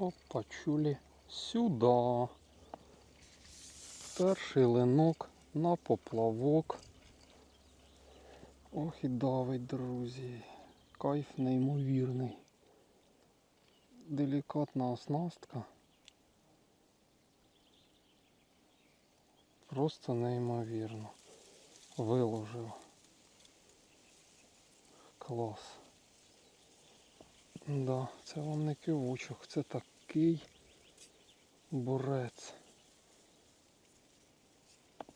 Опа, чулі. Сюди. Перший линок на поплавок. Ох і давить, друзі. Кайф неймовірний. Делікатна оснастка. Просто неймовірно. Виложив. Клас. Да, це вам не кивучок, це такий бурець.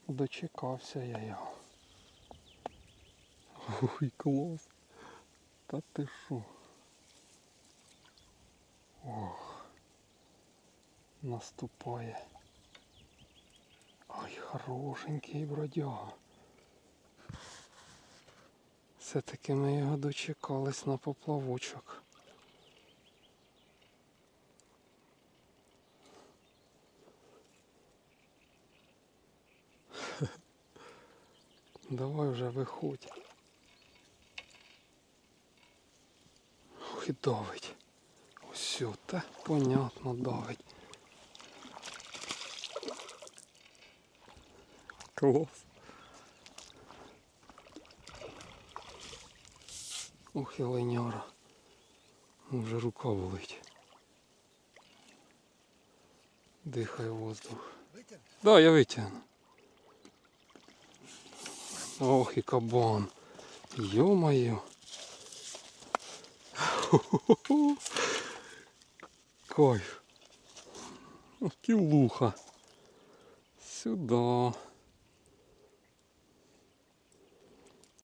Дочекався я його. Ой, клас. Та ти що? Ох. Наступає. Ой, хорошенький бродяга. Все-таки ми його дочекались на поплавочок. Давай вже виходь. Ох і давить. Ось та понятно давить. Клас. Ох і леняра. Вже рука болить. Дихай воздух. Да, я витягну. Ох і кабан. Йо-моє. Кайф. Кілуха. Сюди.